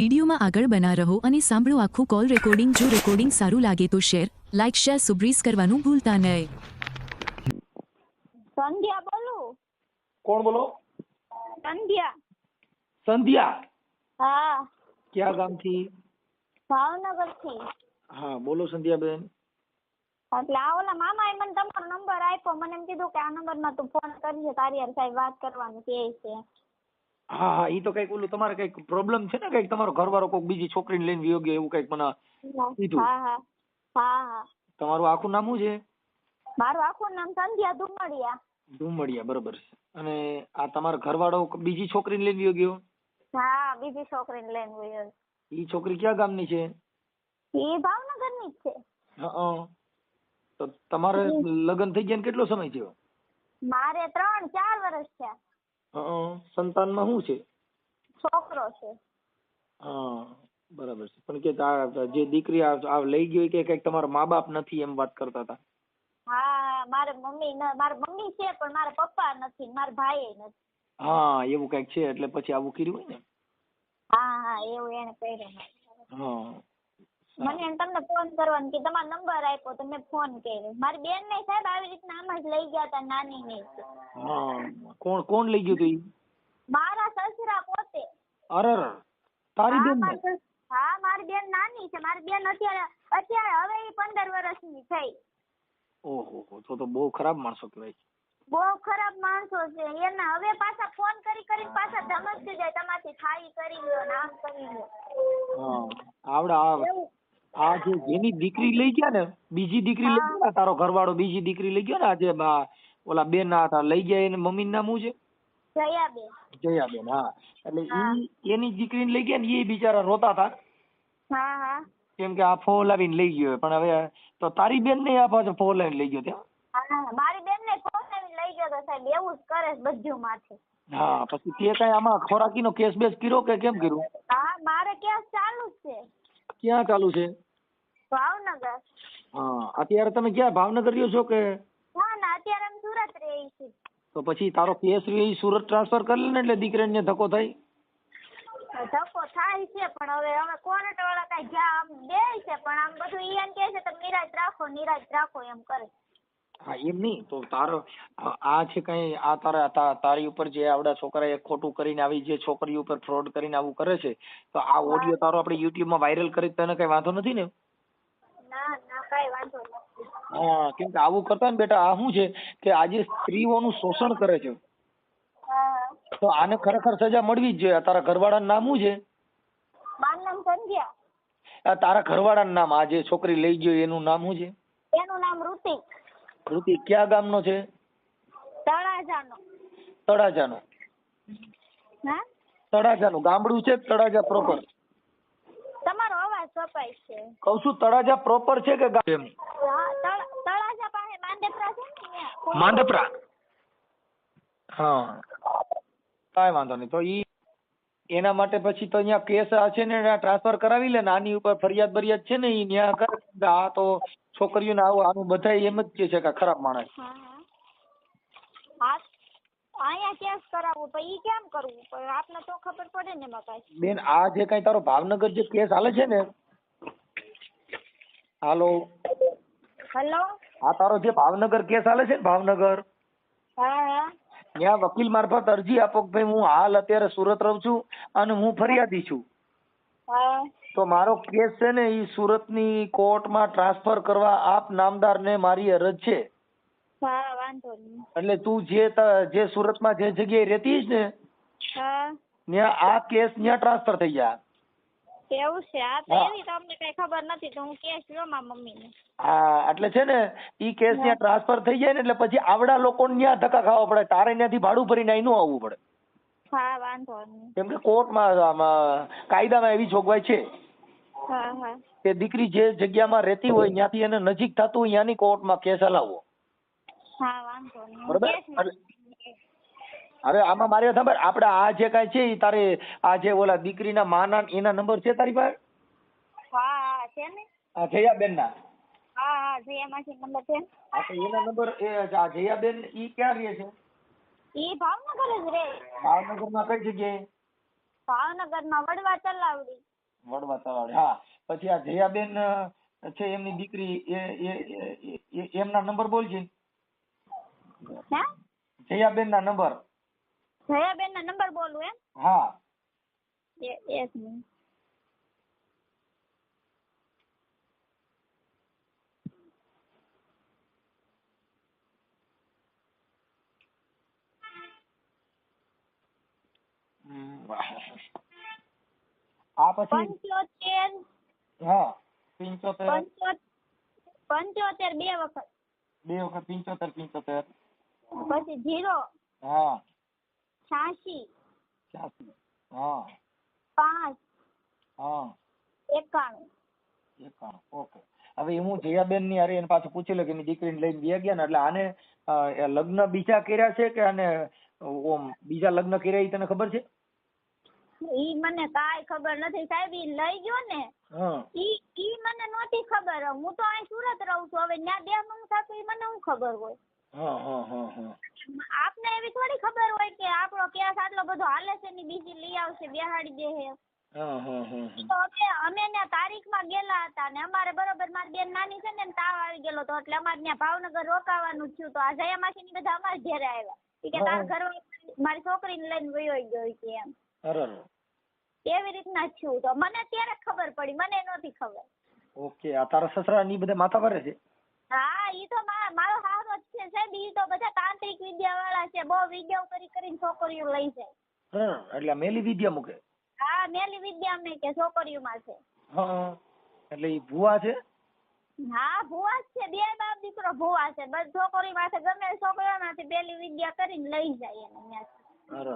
વિડીયોમાં આગળ બના રહો અને સાંભળો આખું કોલ રેકોર્ડિંગ જો રેકોર્ડિંગ સારું લાગે તો શેર લાઇક શેર સુબ્રીઝ કરવાનું ભૂલતા નહીં. સંધ્યા બોલું. કોણ બોલો? સંધ્યા. સંધ્યા. હા. ક્યાં ગામથી? ભાવનગરથી હા બોલો સંધ્યાબેન. એટલે આ ઓલા મામાએ મને તમારો નંબર આપ્યો. મને એમ કીધું કે આ નંબરમાં તું ફોન કરજે તારી હારે સાહેબ વાત કરવાની કે છે. હા હા ઈ તો કંઈક ઓલું તમારે કંઈક પ્રોબ્લેમ છે ને કંઈક તમારો ઘરવાળો કોઈક બીજી છોકરીને લઈને વયો ગયો એવું કંઈક મને કીધું. હા હા હા હા. તમારું આખું નામ શું છે? મારું આખું નામ સંધ્યા ધુમડિયા ધુમડિયા બરોબર છે. અને આ તમારો ઘરવાળો બીજી છોકરીને લઈને વયો ગયો હા બીજી છોકરીને લઈને ગયો ઈ છોકરી ક્યાં ગામની છે? એ ભાવનગરની જ છે. હા તો તમારે લગ્ન થઈ ગયા ને કેટલો સમય થયો? મારે ત્રણ ચાર વર્ષ થયા. હં. સંતાનમાં શું છે? છોકરો છે. હા બરાબર છે. પણ કે આ જે દીકરી આ આ લઈ ગયો ઈ કે કંઈક તમારા મા બાપ નથી એમ વાત કરતા હતા? હા મારે મમ્મી ન મારે મમ્મી છે પણ મારા પપ્પા નથી ને મારા ભાઈ નથી. હા એવું કંઈક છે એટલે પછી આવું કર્યું હોય ને? હા હા એવું એને કર્યું. હા. મને તમને ફોન કરવાનો કે તમારો નંબર આપ્યો તો મેં ફોન કર્યો. મારી બેન ને સાહેબ આવી રીતના આમ જ લઈ ગયા હતા નાની ને હા. કોણ કોણ લઈ ગયું તું મારા સસરા પોતે. અરે અરે તારી બેન હા મારી બેન નાની છે. મારી બેન અત્યારે અત્યારે હવે પંદર વર્ષની થઈ. ઓહો તો તો બહુ ખરાબ માણસો કહેવાય. બહુ ખરાબ માણસો છે. એને હવે પાછા ફોન કરી કરીને પાછા ધમકતી જાય તમારથી થાળી કરી લો નામ કરી લો આવડે આવડા. આ જે જેની દીકરી લઈ ગયા ને બીજી દીકરી લઈ ગયા ને તારો ઘરવાળો બીજી દીકરી લઈ ગયો ને આજે ઓલા બેન હતા લઈ ગયા એને મમ્મી નામ શું છે? જયાબેન. જયાબેન હા. એટલે ઈ એની દીકરીને લઈ ગયા ને એ બિચારા રોતા હતા. હા હા. કેમ કે આ ફોન લાવીને લઈ ગયો પણ હવે તો તારી બેન ને આ પાછો ફોન લાવીને લઈ ગયો ત્યાં હા મારી બેન ને ફોન લાવીને લઈ ગયો તો સાહેબ એવું જ કરે બધું માથે. હા પછી તે કઈ આમાં ખોરાકીનો કેસ બેસ કર્યો કે કેમ કર્યું? હા મારે કેસ ચાલુ જ છે. ક્યાં ચાલુ છે? ભાવનગર. હા અત્યારે તમે ક્યાં ભાવનગર રહ્યો છો કે? ના ના અત્યારે હું સુરત રહી છું તો પછી તારો કેસ સુરત ટ્રાન્સફર કરી લે ને એટલે દીકરીને ધક્કો થાય? ધક્કો થાય છે પણ હવે અમે કોર્ટ વાળા કઈ જ્યાં આમ દે છે પણ આમ બધું ઈ એમ કે છે તમે નિરાજ રાખો નિરાજ રાખો એમ કરે. હા એમ નહીં. તો તારો આ છે કઈ આ તારા તારી ઉપર જે આવડા છોકરાએ ખોટું કરીને આવી જે છોકરી ઉપર ફ્રોડ કરીને આવું કરે છે તો આ ઓડિયો તારો આપણે યુટ્યુબમાં વાયરલ કરી તને કઈ વાંધો નથી ને? ના ના કઈ વાંધો નથી. હા કેમ કે આવું કરતા ને બેટા આ શું છે કે આજે સ્ત્રીઓનું શોષણ કરે છે. તો આને ખરેખર સજા મળવી જ જોઈએ. તારા ઘરવાળાનું નામ શું છે? મારું નામ સંધ્યા. તારા ઘરવાળાનું નામ આ જે છોકરી લઈ ગયો એનું નામ શું છે? એનું નામ ઋતિક. ઋતિક ક્યાં ગામનો છે? તળાજાનો. તળાજાનો. હા? તળાજાનું. ગામડું છે તળાજા પ્રોપર તમારો અવાજ કપાય છે. કહું છું તળાજા પ્રોપર છે કે ગામ? તળાજા પાસે માંડેપરા છે ને માંડપરા. હા. કાંઈ વાંધો નહીં. તો ઈ એના માટે પછી તો અહીંયા કેસ આ છે ને ટ્રાન્સફર કરાવી લે ને. આની ઉપર ફરિયાદ બરિયાદ છે ને એ ન્યા કરે. આ તો છોકરીઓને આવું આનું બધાય એમ જ કે છે કે ખરાબ માણસ. અહીંયા કેસ કરાવવું તો ઈ કેમ કરવું? પણ આપને તો ખબર પડે ને એમાં કાંઈ. બેન આ જે કઈ તારો ભાવનગર જે કેસ હાલે છે ને. હાલો. હેલો? આ તારો જે ભાવનગર કેસ હાલે છે ને ભાવનગર. હા હા. ત્યાં વકીલ મારફત અરજી આપો કે ભાઈ હું હાલ અત્યારે સુરત રહું છું અને હું ફરિયાદી છું. તો મારો કેસ છે ને ઈ સુરતની કોર્ટમાં ટ્રાન્સફર કરવા આપ નામદારને મારી અરજ છે. એટલે તું જે જે સુરતમાં જે જગ્યાએ રહેતી ને ત્યાં આ કેસ ત્યાં ટ્રાન્સફર થઈ જાય એવું છે? આ તો એવી તો અમને કઈ ખબર નથી તો હું કેસ લો મારા મમ્મીને. હા એટલે છે ને ઈ કેસ ત્યાં ટ્રાન્સફર થઈ જાય ને એટલે પછી આવડા લોકોને ત્યાં ધક્કા ખાવા પડે. તારે ત્યાંથી ભાડું ભરીને અહીં નો આવવું પડે. હા વાંધો નહીં. કેમ કે કોર્ટમાં કાયદામાં એવી જોગવાઈ છે. હા હા. કે દીકરી જે જગ્યામાં રહેતી હોય ત્યાંથી એને નજીક થતું હોય ત્યાંની કોર્ટમાં કેસ હલાવવો હા વાંધો નહીં. બરોબર? હવે આમાં મારે ખબર આપણે આ જે કાંઈ છે તારે આ જે ઓલા દીકરીના માના એના નંબર છે તારી પાસે? હા હા છે ને. આ જયાબેનના? હા હા જે નંબર છે હા તો એના નંબર એ આ જયાબેન ઈ ક્યાં રહે છે? ઈ ભાવનગર જ ભાવનગરમાં કઈ જગ્યાએ? ભાવનગરમાં વડવા તલાવડી. વડવા તલાવડી હા. પછી આ જયાબેન છે એમની દીકરી એ એમના નંબર બોલજે. જયાબેન ના નંબર. જયાબેન ના નંબર બોલું એમ? હા. એક મિનિટ. હમ. આ પછી પંચોતેર. હા પંચોતેર. પંચોતેર બે વખત. બે વખત પિંચોતેર પિંચોતેર. પછી જીરો. હા. છ્યાસી. છ્યાસી. હા. પાંચ. હા. એકાણું. એકાણું. ઓકે. હવે હું જયાબેનની અરે એને પાછું પૂછી લઉં કે એની દીકરીને લઈને બે ગયા ને એટલે આને લગ્ન બીજા કર્યા છે કે આને ઓમ બીજા લગ્ન કર્યા એ તને ખબર છે? ઈ મને કાઈ ખબર નથી સાહેબ ઈ લઈ ગયો ને હા. ઈ ઈ મને નહોતી ખબર. હું તો અહીં સુરત રહું છું. હવે ન્યા બે મણ થતું ઈ મને શું ખબર હોય? હા હા હા હા આપને એવી થોડી ખબર હોય કે આપણો કેસ આટલો બધો હાલે છે ને બીજી લઈ આવશે બેહાડી દે હે. તો અમે અમે ને તારીખમાં ગયેલા હતા ને અમારે બરોબર મારી બેન નાની છે ને તાવ આવી ગયેલો તો એટલે અમારે ત્યાં ભાવનગર રોકાવાનું થયું તો આ જયા માસી ની બધા અમારે ઘેરે આવ્યા. કે તાર ઘર મારી છોકરીને લઈને વયો ગયો કે એમ. એવી રીતના છું તો મને ત્યારે ખબર પડી મને નહોતી ખબર. ઓકે આ તારા સસરા ની બધા માથા ભરે છે? હા ઈ તો મા- મારો હારો જ છે સાહેબ. ઈ તો બધા તાંત્રિક વિદ્યા વાળા છે. બહુ વિદ્યાઓ કરી કરીને છોકરીઓ લઈ જાય. હા એટલે મેલી વિદ્યા મૂકે? હા મેલી વિદ્યા મેં કે છોકરીઓમાં છે. હા એટલે ઈ ભુવા છે? હા ભુવા જ છે. બે બાપ દીકરો ભુવા છે. બસ છોકરી પાસે ગમે તે છોકરીઓમાંથી પેલી વિદ્યા કરીને લઈ જાય એને ત્યાંથી. અરે.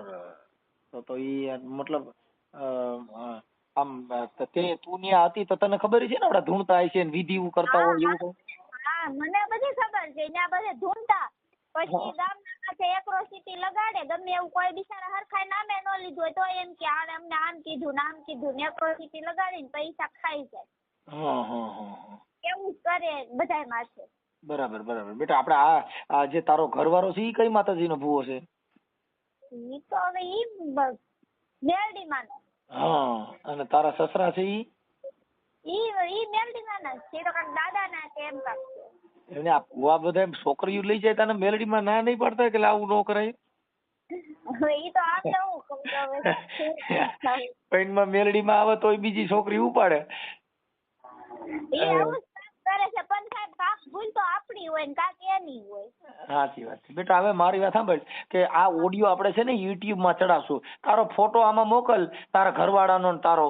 તો તો ઈ મતલબ આમ તે તું ન્યા હતી તો તને ખબર છે ને આપડા ધૂણતા હશે ને વિધિ કરતા હોય એવું હા. મને બધી ખબર છે ત્યાં બધે ધૂમતા પછી. ગામના માથે એક્રોસિટી લગાડે ગમે એવું કોઈ બિચારા હરખાઈ નામે ન લીધું હોય તો એમ કે આને અમને આમ કીધું નામ કીધું ને એક્રોસિટી લગાડીને પૈસા ખાઈ જાય. એવું જ કરે બધાય માથે. બરાબર બરાબર. બેટા આપણે આ જે તારો ઘરવાળો છે એ કઈ માતાજીનો ભૂવો છે? ઈ તો હવે ઈ મેરડી માનો હા અને તારા સસરા છે ઈ? ઈ ઈ મેલડી માના છે તો કાક દાદા ના કે એમ કાક છે. એને આ બધા છોકરીઓ લઈ જાય તને મેલડીમાં ના નહીં પડતા કે આવું ન કરાય? હવે. માં પૈણમાં મેલડીમાં આવે તોય બીજી છોકરી ઉપાડે. સાચી વાત છે. બેટા હવે મારી વાત સાંભળ કે આ ઓડિયો આપણે છે ને યુટ્યુબમાં ચડાવશું. તારો ફોટો આમાં મોકલ તારા ઘરવાળાનો ને તારો.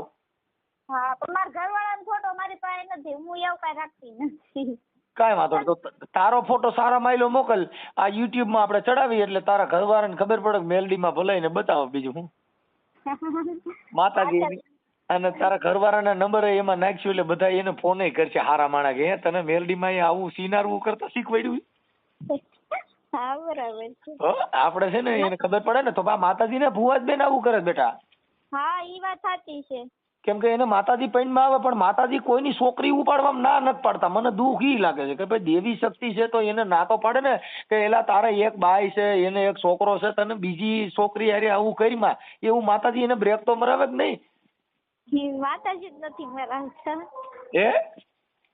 હા પણ મારા ઘરવાળાનો ફોટો મારી પાસે નથી. હું એવું કઈ રાખતી નથી. કાંઈ વાંધો નહીં. તો તારો ફોટો સારા માયલો મોકલ. આ યુટ્યુબમાં આપણે ચડાવી એટલે તારા ઘરવાળાને ખબર પડે કે મેલડીમાં ભલાઈને બતાવો બીજું હું. માતાજી અને તારા ઘરવાળાના નંબર એમાં નાખશું એટલે બધા એને ફોને કરશે હારા માણા કે હે તને મેલડીમાં એ આવું સિનારવું કરતા શીખવાડ્યું આપડે છે. આપણે છે ને એને ખબર પડે ને તો માતાજી ને ભુવાજ બેન આવું કરે બેટા. હા ઈ વાત સાચી છે. કેમ કે એને માતાજી પૈણમાં આવે પણ માતાજી કોઈની છોકરી ઉપાડવામાં ના નથી પાડતા. મને દુઃખ ઈ લાગે છે કે ભાઈ દેવી શક્તિ છે તો એને ના તો પાડે ને કે એલા તારે એક બાઈ છે એને એક છોકરો છે તને બીજી છોકરી અરે આવું કરીમાં. એવું માતાજી એને બ્રેક તો મરાવે જ નહીં. માતાજી જ નથી મરાવતા. એ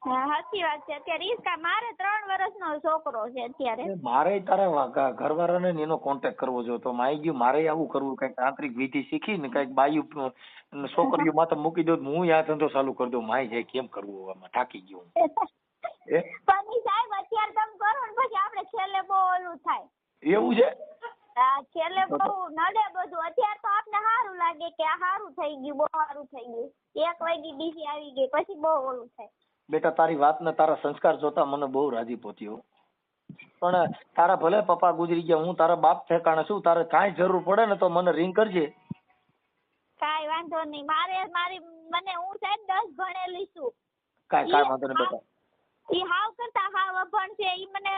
હા સાચી વાત છે. અત્યારે ઈ જ મારે ત્રણ વર્ષનો છોકરો છે અત્યારે. મારે તારા ઘરવાળાને એનો કોન્ટેક્ટ કરવો જોઈએ. તો માઈ ગયું મારે આવું કરવું કંઈક તાંત્રિક વિધિ શીખી ને કંઈક બાયું છોકરીઓ માથે મૂકી દઉં હું આ ધંધો ચાલુ કરી દઉં. માય જાય કેમ કરવું હવે થાકી ગયું પણ સાહેબ અત્યારે તમે કરો ને પછી આપણે છેલ્લે બહુ ઓલું થાય. એવું છે? હા છેલ્લે બહુ નડે બધું. અત્યારે તો આપને સારું લાગે કે આ સારું થઈ ગયું બહુ સારું થઈ ગયું. એક વાગી બીજી આવી ગઈ પછી બહુ ઓલું થાય. બેટા તારી વાત ને તારા સંસ્કાર જોતા મને બહુ રાજીપો થયો પણ તારા ભલે પપ્પા ગુજરી ગયા હું તારા બાપ ઠેકાણે છું તારે કાંઈ જરૂર પડે ને તો મને રિંગ કરજે. કાંઈ વાંધો નહીં. મારે મારી મને હું સાહેબ દસ ભણેલી છું. કાંઈ કાંઈ વાંધો નહીં બેટા. ઈ હાવ કરતા હાવ અભણ છે. ઈ મને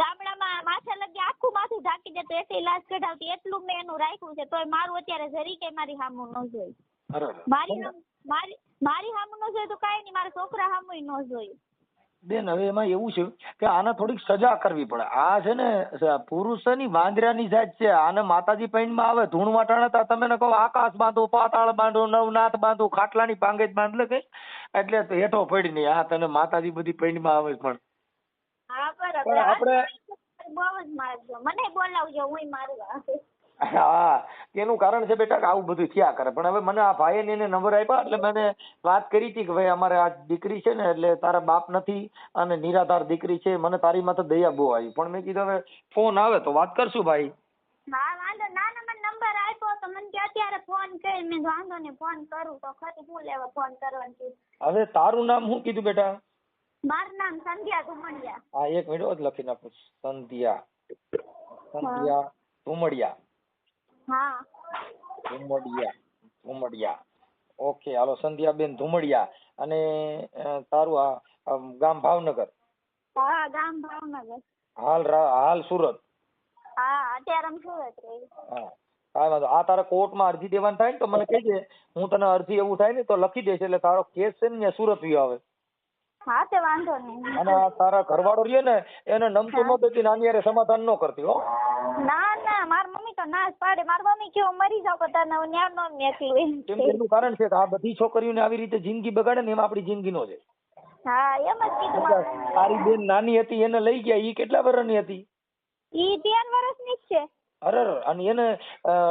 ગામડામાં માથે લગી આખું માથું ઢાંકી દે તો એટલે લાશ કઢાવતી. એટલું મેં એનું રાખ્યું છે. તોય મારું અત્યારે જરી કે મારી હામું ન જોઈ. મારી મારી મારી સામું ન જોઈ તો કાંઈ નહીં મારા છોકરા સામું ન જોયું. બેન હવે એમાં એવું છે કે આને થોડીક સજા કરવી પડે. આ છે ને પુરુષની વાંદરાની જાત છે. આને માતાજી પૈણમાં આવે ધૂણ વાટાણા તા તમે ને કહો આકાશ બાંધો પાતાળ બાંધો નવનાથ બાંધો ખાટલાની પાંગેજ બાંધ કે એટલે હેઠો પડી નહીં. આ તને માતાજી બધી પૈણમાં આવે પણ. આપણે બહુ જ મારજો મને બોલાવજો હું મારવા હા એનું કારણ છે બેટા કે આવું બધું થયા કરે. પણ હવે મને આ ભાઈએ ને એને નંબર આપ્યા એટલે મને વાત કરી હતી કે ભાઈ અમારે આ દીકરી છે ને એટલે તારા બાપ નથી અને નિરાધાર દીકરી છે મને તારી માથે દયા બહુ આવી. પણ મેં કીધું હવે ફોન આવે તો વાત કરશું ભાઈ. હા વાંધો ના ના મને નંબર આપ્યો તો મને કે અત્યારે ફોન કરી મેં કીધું વાંધો નહીં ફોન કરું તો ખરી હું લેવા ફોન કરવાનું હવે તારું નામ શું કીધું બેટા? મારું નામ સંધ્યા ધુમણિયા હા એક મિનિટ લખી નાખું. સંધ્યા. સંધ્યા ધુમડિયા. હા. ધુમડિયા ધુમડિયા. ઓકે હાલો સંધ્યાબેન ધુમડિયા. અને તારું આ ગામ ભાવનગર? હા ગામ ભાવનગર. હાલ હાલ સુરત? હા અત્યારે અમે સુરત રહી. હા. કાંઈ વાંધો આ તારે કોર્ટમાં અરજી દેવાની થાય ને તો મને કહેજે હું તને અરજી એવું થાય ને તો લખી દઈશ એટલે તારો કેસ છે ને સુરત વયો આવે. હા તે વાંધો નહીં. અને તારા ઘરવાળો રહ્યો ને એને નમતું ન દેતી નાની સમાધાન ન કરતી હો. ના જ પાડે મારી મમ્મી કેવું મરી જાવ કે તને હું ન્યા મેકલું એમ કેમ કે એનું કારણ છે કે આ બધી છોકરીઓને આવી રીતે જિંદગી બગાડે ને એમાં આપણી જિંદગી નો છે. હા એમ જ કીધું મારે તારી બેન નાની હતી એને લઈ ગયા ઈ કેટલા વર્ષની હતી? ઈ ત્રણ વર્ષની જ છે. અરે અને એને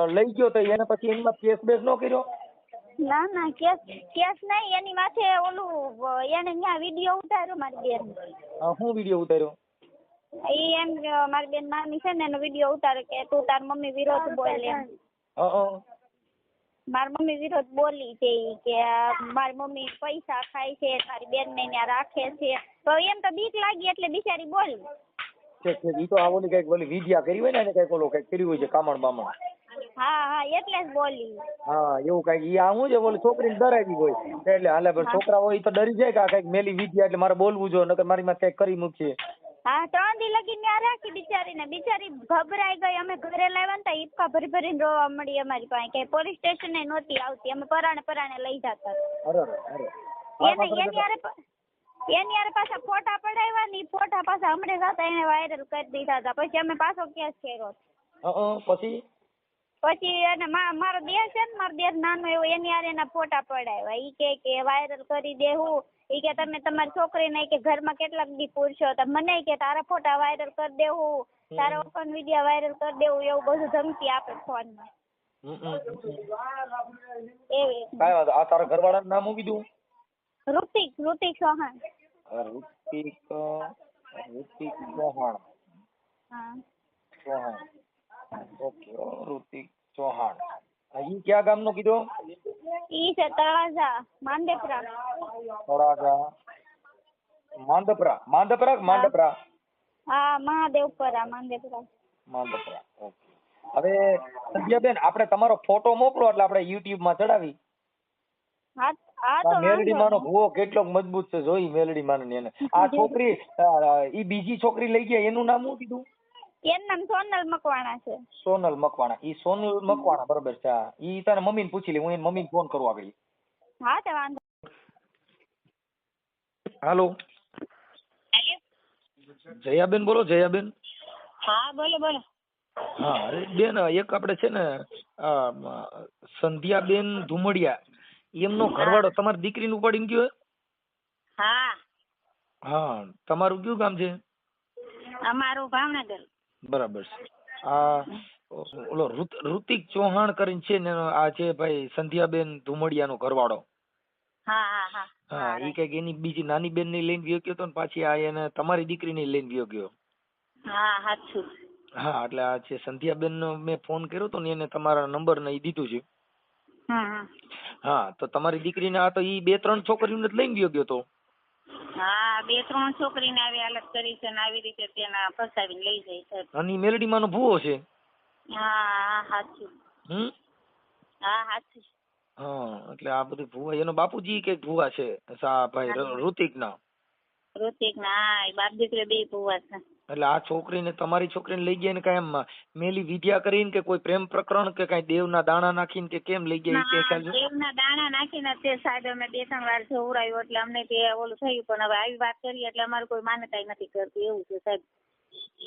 લઈ ગયો તો એને પછી એમાં કેસ બેસ ન કર્યો? ના ના કેસ કેસ નહીં એની માથે ઓલું એને ન્યા વીડિયો ઉતાર્યો મારી બેન હું વીડિયો ઉતાર્યો? ઈ એમ મારી બેન નાની છે ને એનો વીડિયો ઉતારે કે તું તાર મમ્મી વિરોધ બોલે. મારી મમ્મી વિરોધ બોલી છે કે મારી મમ્મી પૈસા ખાય છે તારી બેન ને ત્યાં રાખે છે. તો એમ તો બીક લાગી એટલે બિચારી બોલી. ઠીક ઠીક. ઈ તો આ કંઈક ઓલી વિદ્યા કરી હોય ને એને કંઈક ઓલું કંઈક કર્યું હોય છે કામણ બામણ. હા હા એટલે જ બોલી. હા એવું કંઈક. ઈ આ શું છે ઓલી છોકરીને ડરાવી હોય. એટલે હાલે છોકરા હોય તો ડરી જાય કે આ કંઈક મેલી વિદ્યા એટલે મારે બોલવું જોઈએ નકર મારી માં કંઈક કરી મૂકશે હા ત્રણ દી લગી ત્યાં રાખી બિચારીને. બિચારી ગભરાઈ ગઈ. અમે ઘરે લાવ્યા ને તો હિપકા ભરી ભરીને રોવા મળી અમારી પાસે. કે પોલીસ સ્ટેશને નહોતી આવતી. અમે પરાણે પરાણે લઈ જતા. એને એની હારે એની હારે પાછા ફોટા પડાવ્યા ને ફોટા પાછા હમણાં સાથે એને વાયરલ કરી દીધા હતા. પછી અમે પાછો કેસ કર્યો પછી? પછી એને મારો દેર છે ને મારો દેર નાનો એવો એની હારે એના ફોટા પડાવ્યા. ઈ કે કે વાયરલ કરી દેવું ઈ કે તમે તમારી છોકરીને કે ઘરમાં કેટલાક દી પૂરશો. તો મને કે તારા ફોટા વાયરલ કરી દેવું તારા ઓપન વીડિયો વાયરલ કરી દેવું એવું બધું ધમકી આપે ફોનમાં. માં. એવી. કાંઈ વાંધો આ તારા ઘરવાળાનું નામ શું કીધું? ઋતિક ઋતિક ચૌહાણ. ઋતિક ઋતિક ચૌહાણ. હા. ચૌહાણ. ઓકે ઋતિક ચૌહાણ. ઈ ક્યાં ગામનો કીધો? ઈ છે તળાજા માંદેપરા તળાજા. માંડપરા. માંડપરા માંડપરા? હા મહાદેવપરા માંદેપરા માંડપરા. ઓકે. હવે સંધ્યાબેન આપણે તમારો ફોટો મોકલો એટલે આપણે યુટ્યુબમાં ચડાવી. હા મેલડી માનો. ભૂવો કેટલો મજબૂત છે જોઈ મેલડી માનો ને એને. આ છોકરી ઈ બીજી છોકરી લઈ ગયા એનું નામ શું કીધું? એનું નામ સોનલ મકવાણા છે. સોનલ મકવાણા. ઈ સોનલ મકવાણા બરોબર છે. હા. ઈ તારે મમ્મીને પૂછી લે હું એની મમ્મીને ફોન કરું આગળ. હા તે વાંધો હાલો. જયાબેન બોલો જયાબેન. હા બોલો બોલો. હા અરે બેન એક આપણે છે ને આ, મ, સંધ્યાબેન ધુમડિયા. એમનો ઘરવાળો તમારી દીકરીને ઉપાડીને ગયો હે? હા. હા તમારું કયું ગામ છે? અમારું ભાવનગર. બરાબર છે. આ ઓલો ઋતિક ચૌહાણ કરીને છે ને આ છે ભાઈ સંધ્યાબેન ધુમડિયાનો ઘરવાળો. હા હા હા. હા ઈ કંઈક એની બીજી નાની બેન ને લઈને ગયો ગયો તો ને પાછી આ એને તમારી દીકરી ની લઈને ગયો ગયો હા સાચું હા એટલે આ છે સંધ્યાબેન નો મેં ફોન કર્યો તો ને એને તમારા નંબર ને ઈ દીધું છે. હા તો તમારી દીકરીને આ તો ઈ બે ત્રણ છોકરીઓને લઈને ગયો ગયો તો. હા બે ત્રણ છોકરીને આવી હાલત કરી છે ને આવી રીતે તેના ફસાવીને લઈ જાય છે. અને મેલડી માનો ભૂવો છે? હા હા સાચું હમ? હા સાચું હા એટલે આ બધું ભૂવા એનો બાપુજી કે ભૂવા છે સા ભાઈ ઋતિક ના ઋતિક ના હા બાપ દીકરે બે ભૂવા છે. એટલે આ છોકરીને તમારી છોકરીને લઈ ગયા ને કાંઈ એમ મેલી વિદ્યા કરીને કે કોઈ પ્રેમ પ્રકરણ કે કઈ દેવના દાણા નાખીને કે કેમ લઈ ગયા કે ખ્યાલ દેવના દાણા નાખીને તે સાહેબ અમે બે ત્રણ વાર જોવડાવ્યું એટલે અમને તે ઓલું થયું પણ હવે આવી વાત કરી એટલે અમારે કોઈ માન્યતા નથી કરતી એવું છે સાહેબ.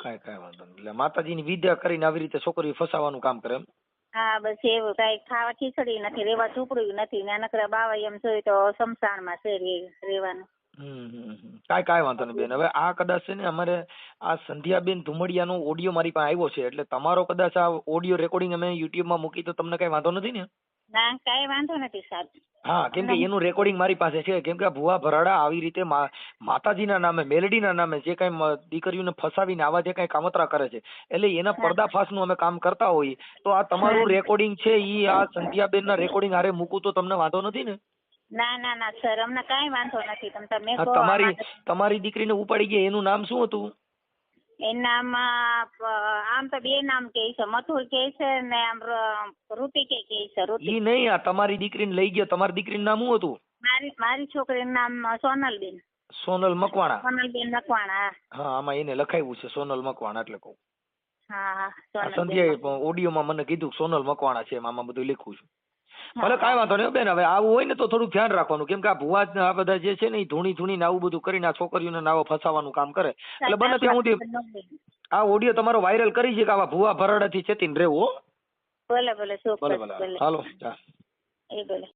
કાંઈ કાંઈ વાંધો નહીં. એટલે માતાજીની વિદ્યા કરીને આવી રીતે છોકરી ફસાવાનું કામ કરે એમ? હા બસ એવું કઈ ખાવા ખીચડી નથી રેવા ઝૂંપડું નથી ને નકરા બાવા એમ જોયું તો શમશાનમાં છે રે- રેવાનું. કાંઈ કાંઈ વાંધો નહીં બેન. હવે આ કદાચ છે ને અમારે આ સંધ્યાબેન ધુમડિયાનો ઓડિયો મારી પાસે આવ્યો છે એટલે તમારો કદાચ આ ઓડિયો રેકોર્ડિંગ અમે યુટ્યુબમાં મૂકી તો તમને કાંઈ વાંધો નથી ને? ના કાંઈ વાંધો નથી સાહેબ. હા કેમ કે એનું રેકોર્ડિંગ મારી પાસે છે. કેમ કે આ ભુવા ભરાડા આવી રીતે માતાજીના નામે મેલડીના નામે જે કાંઈ દીકરીઓને ફસાવીને આવા જે કાંઈ કામતરા કરે છે એટલે એના પર્દાફાશનું અમે કામ કરતા હોઈએ તો આ તમારું રેકોર્ડિંગ છે એ આ સંધ્યાબેનના રેકોર્ડિંગ હારે મૂકું તો તમને વાંધો નથી ને? ના ના ના સર અમને કાંઈ વાંધો નથી. તમ તમે હા, તમારી તમારી દીકરીને ઉપાડી ગયા. એનું નામ શું હતું? એનામાં અ, આમ તો બે નામ કે છે. મથુર કે છે ને આમ ર- ઋતિકે કે છે ઈ નહીં આ તમારી દીકરીને લઈ ગયો. તમારી દીકરીનું નામ શું હતું? મારી મારી છોકરીનું નામ સોનલબેન. સોનલ મકવાણા. સોનલબેન મકવાણા હા. આમાં એને લખાયું છે સોનલ મકવાણા એટલે કહું. હા હા આ સોનલબેન સંધ્યાએ ઓડિયોમાં મને કીધું કે સોનલ મકવાણા છે એમ આમાં બધું લખ્યું છે. ભલે કાંઈ વાંધો નહીં બેન હવે આવું હોય ને તો થોડું ધ્યાન રાખવાનું. કેમ કે આ ભુવા જ આ બધા જે છે ને એ ધૂણી ને આવું બધું કરીને આ છોકરીઓને નાવો ફસાવાનું કામ કરે. એટલે બને ત્યાં સુધી આ ઓડિયો તમારો વાયરલ કરી છે કે આવા ભુવા ભરડ ચેતીને રહેવું હો? ભલે ભલે ભલે ભલે. ભલે. હાલો એ ભલે.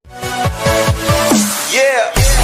Yeah.